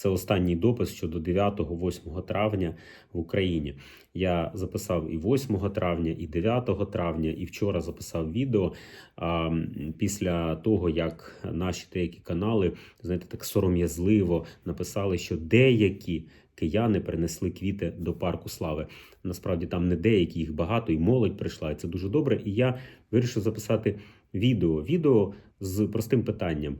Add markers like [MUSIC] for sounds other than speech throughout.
Це останній допис щодо 9-8 травня в Україні. Я записав і 8 травня, і 9 травня, і вчора записав відео а, після того, як наші деякі канали, знаєте, так сором'язливо написали, що деякі кияни принесли квіти до парку слави. Насправді там не деякі, їх багато, і молодь прийшла, і це дуже добре. І я вирішив записати відео. Відео з простим питанням: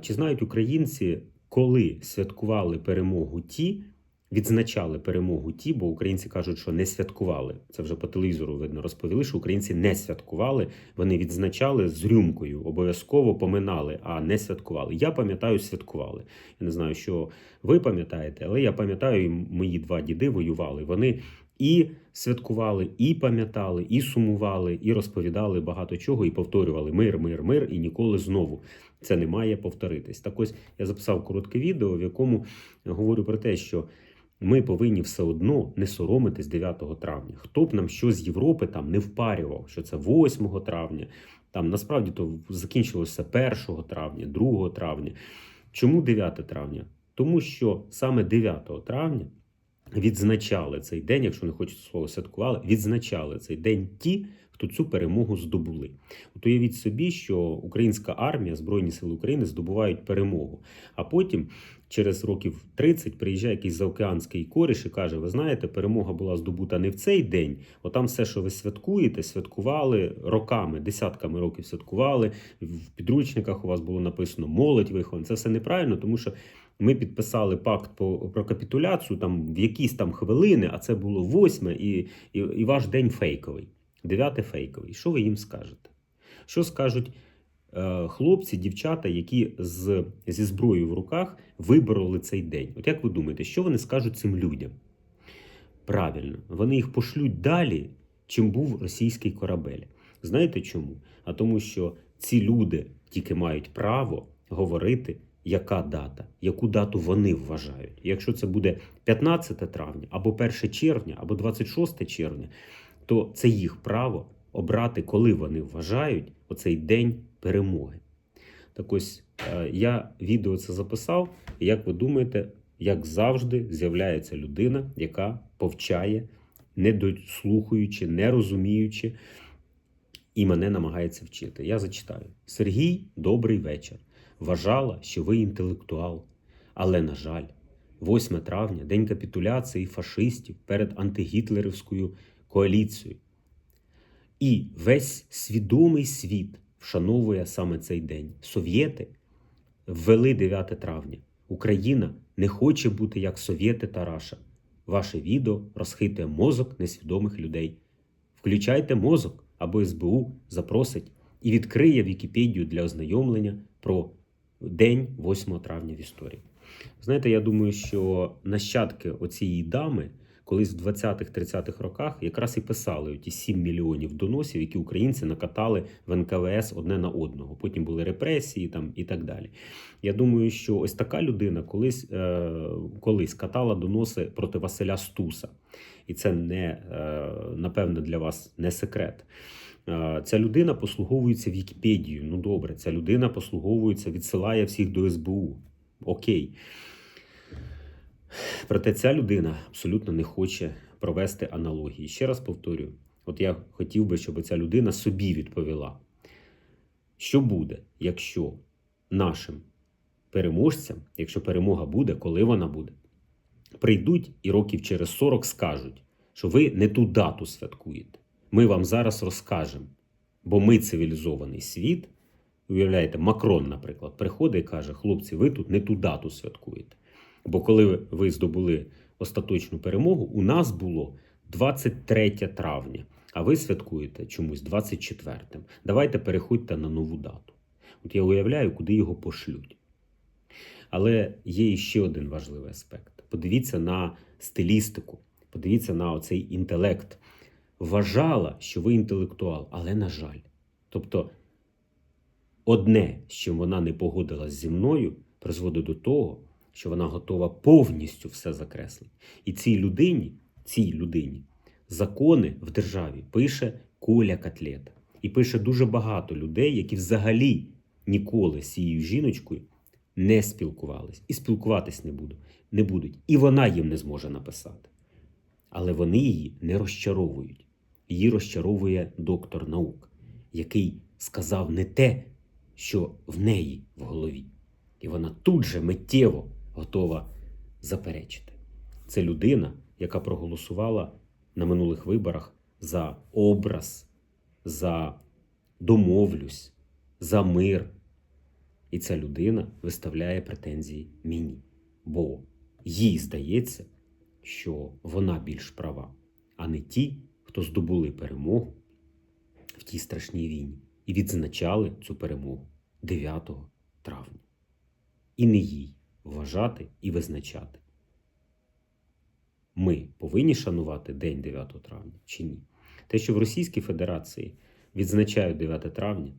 чи знають українці, коли святкували перемогу ті, відзначали перемогу ті, бо українці кажуть, що не святкували. Це вже по телевізору видно. Розповіли, що українці не святкували. Вони відзначали з рюмкою, обов'язково поминали, а не святкували. Я пам'ятаю, святкували. Я не знаю, що ви пам'ятаєте, але я пам'ятаю, мої два діди воювали. Вони і святкували, і пам'ятали, і сумували, і розповідали багато чого, і повторювали мир, мир, мир, і ніколи знову. Це не має повторитись. Так ось я записав коротке відео, в якому говорю про те, що ми повинні все одно не соромитись 9 травня. Хто б нам що з Європи там не впарював, що це 8 травня. Там насправді то закінчилося 1 травня, 2 травня. Чому 9 травня? Тому що саме 9 травня відзначали цей день, якщо не хочуть слово святкували, відзначали цей день ті, хто цю перемогу здобули. От уявіть собі, що українська армія, Збройні Сили України здобувають перемогу. А потім, через років 30, приїжджає якийсь заокеанський коріш і каже: Ви знаєте, перемога була здобута не в цей день. Отам все, що ви святкуєте, святкували роками, десятками років святкували. В підручниках у вас було написано молодь вихована. Це все неправильно, тому що. Ми підписали пакт по, про капітуляцію там в якісь там хвилини, а це було восьме, і, і, і ваш день фейковий, дев'яте фейковий. Що ви їм скажете? Що скажуть е, хлопці, дівчата, які з, зі зброєю в руках вибороли цей день? От як ви думаєте, що вони скажуть цим людям? Правильно, вони їх пошлють далі, чим був російський корабель. Знаєте чому? А тому, що ці люди тільки мають право говорити яка дата, яку дату вони вважають. Якщо це буде 15 травня, або 1 червня, або 26 червня, то це їх право обрати, коли вони вважають оцей день перемоги. Так ось е, я відео це записав, і як ви думаєте, як завжди з'являється людина, яка повчає, не дослухаючи, не розуміючи, і мене намагається вчити. Я зачитаю: Сергій, добрий вечір вважала, що ви інтелектуал. Але, на жаль, 8 травня день капітуляції фашистів перед антигітлерівською коаліцією. І весь свідомий світ вшановує саме цей день. Совєти ввели 9 травня. Україна не хоче бути як совєти та Раша. Ваше відео розхитує мозок несвідомих людей. Включайте мозок або СБУ запросить і відкриє Вікіпедію для ознайомлення про день 8 травня в історії. Знаєте, я думаю, що нащадки оцієї дами колись в 20-30-х роках якраз і писали ті 7 мільйонів доносів, які українці накатали в НКВС одне на одного. Потім були репресії там і так далі. Я думаю, що ось така людина колись е, колись катала доноси проти Василя Стуса, і це не е, напевно для вас не секрет. Е, Ця людина послуговується Вікіпедією. Ну добре, ця людина послуговується, відсилає всіх до СБУ. Окей. Проте ця людина абсолютно не хоче провести аналогії. Ще раз повторюю: от я хотів би, щоб ця людина собі відповіла, що буде, якщо нашим переможцям, якщо перемога буде, коли вона буде, прийдуть і років через 40 скажуть, що ви не ту дату святкуєте. Ми вам зараз розкажемо, бо ми цивілізований світ. Уявляєте, Макрон, наприклад, приходить і каже: хлопці, ви тут не ту дату святкуєте. Бо коли ви здобули остаточну перемогу, у нас було 23 травня, а ви святкуєте чомусь 24-м. Давайте переходьте на нову дату. От я уявляю, куди його пошлють. Але є ще один важливий аспект. Подивіться на стилістику, подивіться на оцей інтелект. Вважала, що ви інтелектуал, але на жаль. Тобто, одне, з чим вона не погодилась зі мною, призводить до того, що вона готова повністю все закреслити. І цій людині, цій людині, закони в державі пише Коля Котлета. І пише дуже багато людей, які взагалі ніколи з цією жіночкою не спілкувались і спілкуватись не будуть, не будуть. І вона їм не зможе написати. Але вони її не розчаровують. Її розчаровує доктор наук, який сказав не те, що в неї в голові. І вона тут же миттєво готова заперечити. Це людина, яка проголосувала на минулих виборах за образ, за домовлюсь, за мир. І ця людина виставляє претензії мені. Бо їй здається, що вона більш права, а не ті, хто здобули перемогу в тій страшній війні і відзначали цю перемогу 9 травня. І не їй вважати і визначати. Ми повинні шанувати День 9 травня чи ні? Те, що в Російській Федерації відзначають 9 травня,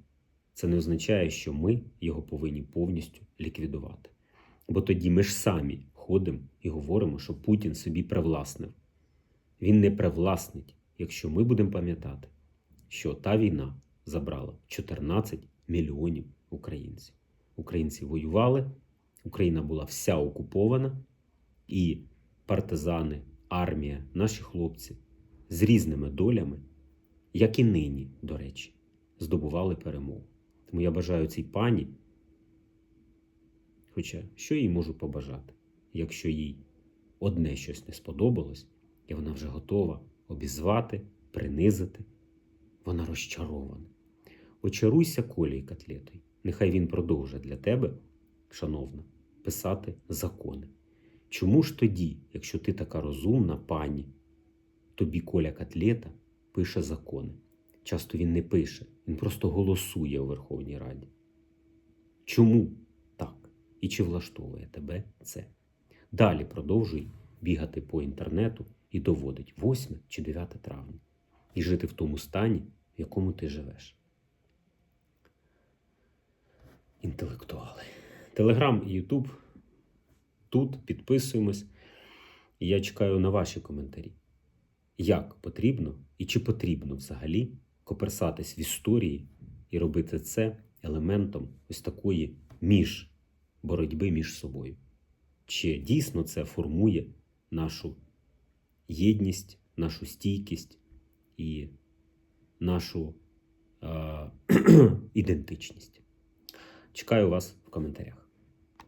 це не означає, що ми його повинні повністю ліквідувати. Бо тоді ми ж самі ходимо і говоримо, що Путін собі привласнив. Він не привласнить, якщо ми будемо пам'ятати, що та війна забрала 14 мільйонів українців. Українці воювали, Україна була вся окупована, і партизани, армія, наші хлопці з різними долями, як і нині, до речі, здобували перемогу. Тому я бажаю цій пані, хоча що їй можу побажати, якщо їй одне щось не сподобалось, і вона вже готова обізвати, принизити, вона розчарована. Очаруйся колій котлетою. Нехай він продовжить для тебе, шановна, писати закони. Чому ж тоді, якщо ти така розумна пані, тобі Коля Котлета пише закони? Часто він не пише, він просто голосує у Верховній Раді. Чому так? І чи влаштовує тебе це? Далі продовжуй бігати по інтернету і доводить 8 чи 9 травня і жити в тому стані, в якому ти живеш. Інтелектуали. Телеграм і Ютуб. Тут підписуємось. І я чекаю на ваші коментарі. Як потрібно і чи потрібно взагалі коперсатись в історії і робити це елементом ось такої між боротьби між собою? Чи дійсно це формує нашу єдність, нашу стійкість і нашу е- [CLEARS THROAT] ідентичність? Чекаю вас в коментарях.